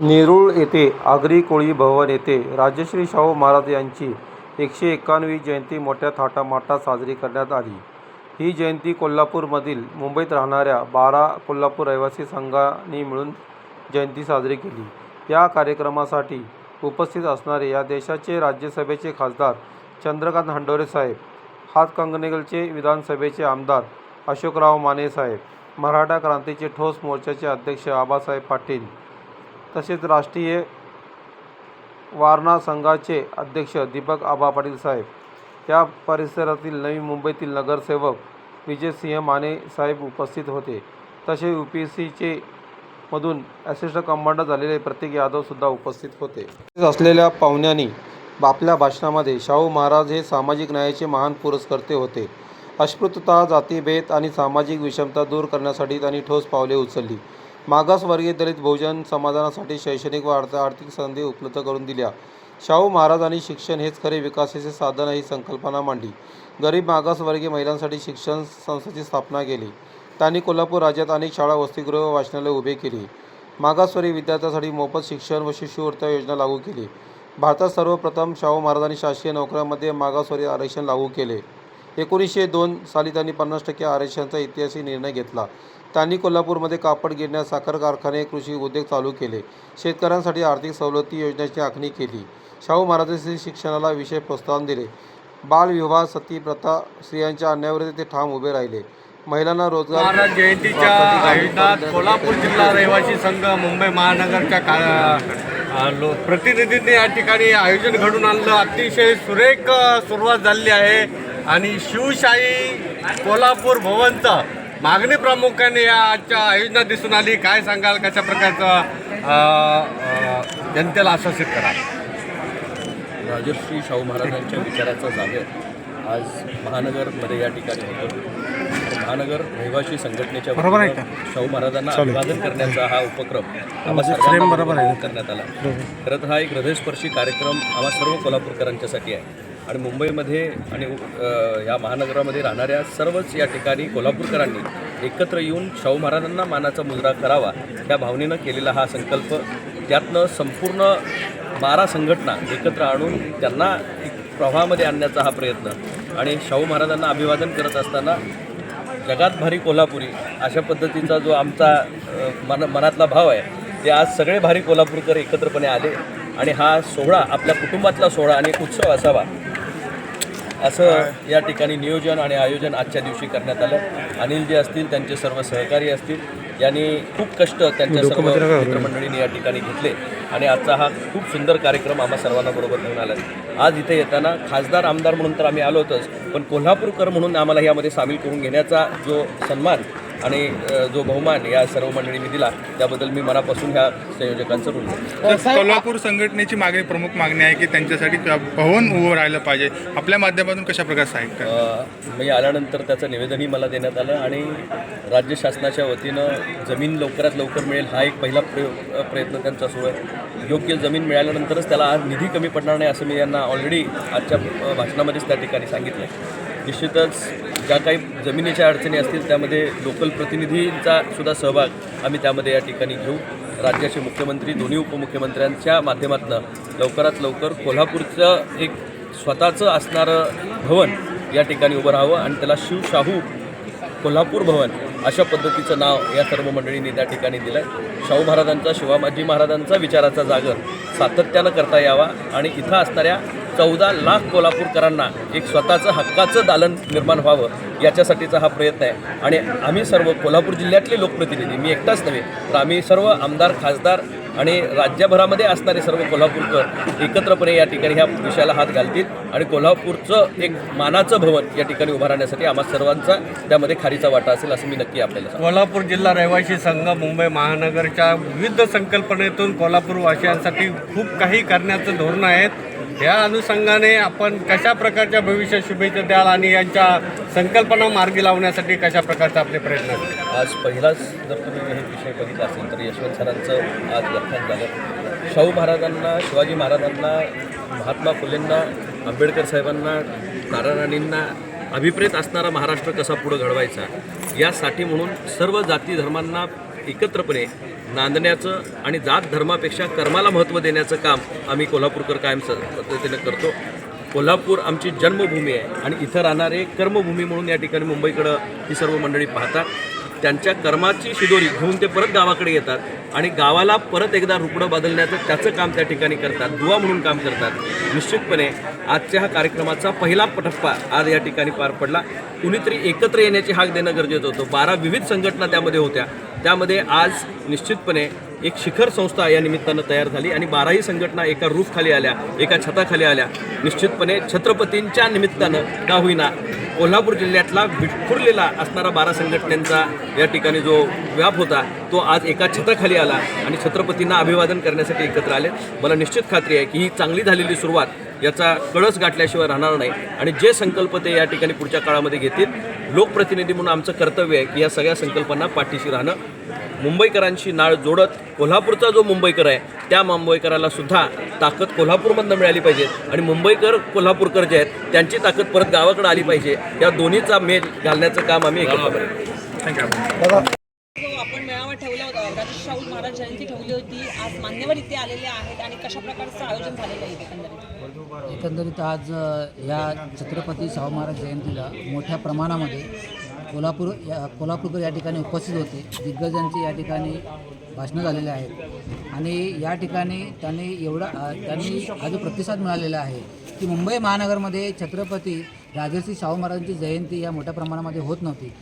नेरूळ येथे आगरी कोळी भवन येथे राजश्री शाहू महाराज यांची एकशे एकावन्नवी जयंती मोठ्या थाटामाटात साजरी करण्यात आली. ही जयंती कोल्हापूरमधील मुंबईत राहणाऱ्या बारा कोल्हापूर रहिवासी संघांनी मिळून जयंती साजरी केली. या कार्यक्रमासाठी उपस्थित असणारे या देशाचे राज्यसभेचे खासदार चंद्रकांत हंडोरे साहेब हातकणंगलेचे विधानसभेचे आमदार अशोकराव माने साहेब मराठा क्रांतीचे ठोस मोर्चाचे अध्यक्ष आबासाहेब पाटील तसेच राष्ट्रीय वारणा संघाचे अध्यक्ष दीपक आबा पाटील साहेब या परिसरातील नवी मुंबईतील नगरसेवक विजयसिंह माने साहेब उपस्थित होते. तसे यू पी एस सीचे मधून असिस्टंट कमांडर झालेले प्रतीक यादवसुद्धा उपस्थित होते. असलेल्या पाहुण्यांनी आपल्या भाषणामध्ये शाहू महाराज हे सामाजिक न्यायाचे महान पुरस्कर्ते होते. अस्पृतता जातीभेद आणि सामाजिक विषमता दूर करण्यासाठी त्यांनी ठोस पावले उचलली. मागासवर्गीय दलित बहुजन समाजासाठी शैक्षणिक व अर्थ आर्थिक संधी उपलब्ध करून दिल्या. शाहू महाराजांनी शिक्षण हेच खरे विकासाचे साधन ही संकल्पना मांडली. गरीब मागासवर्गीय महिलांसाठी शिक्षण संस्थेची स्थापना केली. त्यांनी कोल्हापूर राज्यात अनेक शाळा वसतिगृह व वाचनालय उभे केली. मागासवर्गीय विद्यार्थ्यांसाठी मोफत शिक्षण व शिष्यवृत्ती योजना लागू केली. भारतात सर्वप्रथम शाहू महाराजांनी शासकीय नोकऱ्यांमध्ये मागासवर्गीय आरक्षण लागू केले. एकोणीसशे दोन साली त्यांनी पन्नास टक्के आरक्षणाचा ऐतिहासिक निर्णय घेतला. त्यांनी कोल्हापूरमध्ये कापड गिरण्या साखर कारखाने कृषी उद्योग चालू केले. शेतकऱ्यांसाठी आर्थिक सवलती योजनेची आखणी केली. शाहू महाराजांनी शिक्षणाला विशेष प्रोत्साहन दिले. बालविवाह सती प्रथा स्त्रियांच्या अन्यायावर ते ठाम उभे राहिले. महिलांना रोजगार महाराज जयंतीच्या आयोजनात कोल्हापूर जिल्हा रहिवासी संघ मुंबई महानगरच्या का प्रतिनिधींनी या ठिकाणी आयोजन घडून आणलं. अतिशय सुरेख सुरुवात झालेली आहे. आणि शिवशाही कोल्हापूर भवनचं मागणी प्रामुख्याने या आजच्या आयोजनात दिसून आली. काय सांगाल? कशा प्रकारचं जनतेला आश्वासित करा? राजर्षी शाहू महाराजांच्या विचाराचा जागर आज महानगरमध्ये या ठिकाणी होतो. महानगर रहिवासी संघटनेच्या वतीनं शाहू महाराजांना अभिवादन करण्याचा हा उपक्रम सर्वांना करण्यात आला. खरं तर हा एक हृदयस्पर्शी कार्यक्रम आम्हा सर्व कोल्हापूरकरांच्यासाठी आहे. आणि मुंबईमध्ये आणि या महानगरामध्ये राहणाऱ्या सर्वच या ठिकाणी कोल्हापूरकरांनी एकत्र येऊन शाहू महाराजांना मानाचा मुजरा करावा त्या भावनेनं केलेला हा संकल्प. त्यातनं संपूर्ण बारा संघटना एकत्र आणून त्यांना एक प्रवाहामध्ये आणण्याचा हा प्रयत्न आणि शाहू महाराजांना अभिवादन करत असताना जगात भारी कोल्हापुरी अशा पद्धतीचा जो आमचा मन मनातला भाव आहे ते आज सगळे भारी कोल्हापूरकर एकत्रपणे आले. आणि हा सोहळा आपल्या कुटुंबातला सोहळा आणि उत्सव असावा. असं या ठिकाणी नियोजन आणि आयोजन आजच्या दिवशी करण्यात आलं. अनिल जे असतील त्यांचे सर्व सहकारी असतील यांनी खूप कष्ट त्यांच्या सर्व मित्रमंडळींनी या ठिकाणी घेतले. आणि आजचा हा खूप सुंदर कार्यक्रम आम्हा सर्वांना बरोबर घेऊन आला. आज इथे येताना खासदार आमदार म्हणून तर आम्ही आलो होतोच पण कोल्हापूरकर म्हणून आम्हाला यामध्ये सामील करून घेण्याचा जो सन्मान आणि जो बहुमान या सर्व मंडळींनी दिला त्याबद्दल मी मनापासून ह्या संयोजकांचं ऋण आहे. तर कोल्हापूर संघटनेची मागणी प्रमुख मागणी आहे की त्यांच्यासाठी भवन उभं राहिलं पाहिजे. आपल्या माध्यमातून कशा प्रकारे सहाय्य करा? अ, मी आल्यानंतर त्याचं निवेदनही मला देण्यात आलं आणि राज्य शासनाच्या वतीनं जमीन लवकरात लवकर मिळेल हा एक पहिला प्रयत्न त्यांचा सुरू आहे. योग्य जमीन मिळाल्यानंतरच त्याला आज निधी कमी पडणार नाही असं मी यांना ऑलरेडी आजच्या भाषणामध्येच त्या ठिकाणी सांगितलं आहे निश्चितच ज्या काही जमिनीच्या अडचणी असतील त्यामध्ये लोकल प्रतिनिधींचा सुद्धा सहभाग आम्ही त्यामध्ये या ठिकाणी घेऊ. राज्याचे मुख्यमंत्री दोन्ही उपमुख्यमंत्र्यांच्या माध्यमातून लवकरात लवकर कोल्हापूरचं एक स्वतःचं असणारं भवन या ठिकाणी उभं राहावं आणि त्याला शिवशाहू कोल्हापूर भवन अशा पद्धतीचं नाव या सर्व मंडळींनी त्या ठिकाणी दिलं आहे शाहू महाराजांचा शिवाजी महाराजांचा विचाराचा जागर सातत्यानं करता यावा आणि इथं असणाऱ्या चौदा लाख कोल्हापूरकरांना एक स्वतःचं हक्काचं दालन निर्माण व्हावं याच्यासाठीचा हा प्रयत्न आहे. आणि आम्ही सर्व कोल्हापूर जिल्ह्यातले लोकप्रतिनिधी मी एकटाच नव्हे तर आम्ही सर्व आमदार खासदार आणि राज्यभरामध्ये असणारे सर्व कोल्हापूरकर एकत्रपणे या ठिकाणी ह्या विषयाला हात घालतील आणि कोल्हापूरचं एक मानाचं भवन या ठिकाणी उभं राहण्यासाठी आम्हा सर्वांचा त्यामध्ये खारीचा वाटा असेल असं मी नक्की आपल्याला कोल्हापूर जिल्हा रहिवासी संघ मुंबई महानगरच्या विविध संकल्पनेतून कोल्हापूरवासियांसाठी खूप काही करण्याचं धोरणं आहेत. या अनुषंगाने आपण कशा प्रकारच्या भविष्य शुभेच्छा द्याल आणि यांच्या संकल्पना मार्गी लावण्यासाठी कशा प्रकारचे आपले प्रयत्न असतील आज पहिलाच जर तुम्ही हे विषय बघितला असेल तर यशवंत सरांचं आज व्याख्यान झालं. शाहू महाराजांना शिवाजी महाराजांना महात्मा फुलेंना आंबेडकर साहेबांना नारायणांना अभिप्रेत असणारा महाराष्ट्र कसा पुढं घडवायचा? यासाठी म्हणून सर्व जाती धर्मांना एकत्रपणे नांदण्याचं आणि जात धर्मापेक्षा कर्माला महत्त्व देण्याचं काम आम्ही कोल्हापूरकर कायम स पद्धतीनं करतो. कोल्हापूर आमची जन्मभूमी आहे आणि इथं राहणारे कर्मभूमी म्हणून या ठिकाणी मुंबईकडं ही सर्व मंडळी पाहतात. त्यांच्या कर्माची शिदोरी घेऊन ते परत गावाकडे येतात आणि गावाला परत एकदा रुग्ण बदलण्याचं त्याचं काम त्या ठिकाणी करतात. दुवा म्हणून काम करतात. निश्चितपणे आजच्या हा कार्यक्रमाचा पहिला पटप्पा आज या ठिकाणी पार पडला. कुणीतरी एकत्र येण्याची हाक देणं गरजेचं होतं. बारा विविध संघटना त्यामध्ये होत्या. त्यामध्ये आज निश्चितपणे एक शिखर संस्था या निमित्तानं तयार झाली आणि बाराही संघटना एका रूफखाली आल्या एका छताखाली आल्या. निश्चितपणे छत्रपतींच्या निमित्तानं का होईना कोल्हापूर जिल्ह्यातला विखुरलेला असणारा बारा संघटनेचा या ठिकाणी जो व्याप होता तो आज एका छताखाली आला आणि छत्रपतींना अभिवादन करण्यासाठी एकत्र आले. मला निश्चित खात्री आहे की ही चांगली झालेली सुरुवात याचा कळस गाठल्याशिवाय राहणार नाही आणि जे संकल्प ते या ठिकाणी पुढच्या काळामध्ये घेतील लोकप्रतिनिधी म्हणून आमचं कर्तव्य आहे की या सगळ्या संकल्पांना पाठीशी राहणं. मुंबईकरांशी नाळ जोडत कोल्हापूरचा जो मुंबईकर आहे त्या मुंबईकराला सुद्धा ताकद कोल्हापूरमधनं मिळाली पाहिजे. आणि मुंबईकर कोल्हापूरकर जे आहेत त्यांची ताकद परत गावाकडे आली पाहिजे. या दोन्हीचा मेल घालण्याचं काम आम्ही एकत्र करू थँक्यू आपण मेळावा ठेवला होता. राजेश शाहू महाराज जयंती ठेवली होती. आज मान्यवर इथे आलेले आहेत आणि कशा प्रकारचं आयोजन झालेलं आहे एकंदरीत? एकंदरीत आज या छत्रपती शाहू महाराज जयंतीला मोठ्या प्रमाणामध्ये कोल्हापूर या कोल्हापूरकर या ठिकाणी उपस्थित होते. दिग्गजांची या ठिकाणी भाषणं झालेले आहेत. आणि या ठिकाणी त्यांनी एवढा त्यांनी हा जो प्रतिसाद मिळालेला आहे की मुंबई महानगरमध्ये छत्रपती राजर्षी शाहू महाराजांची जयंती या मोठ्या प्रमाणामध्ये होत नव्हती.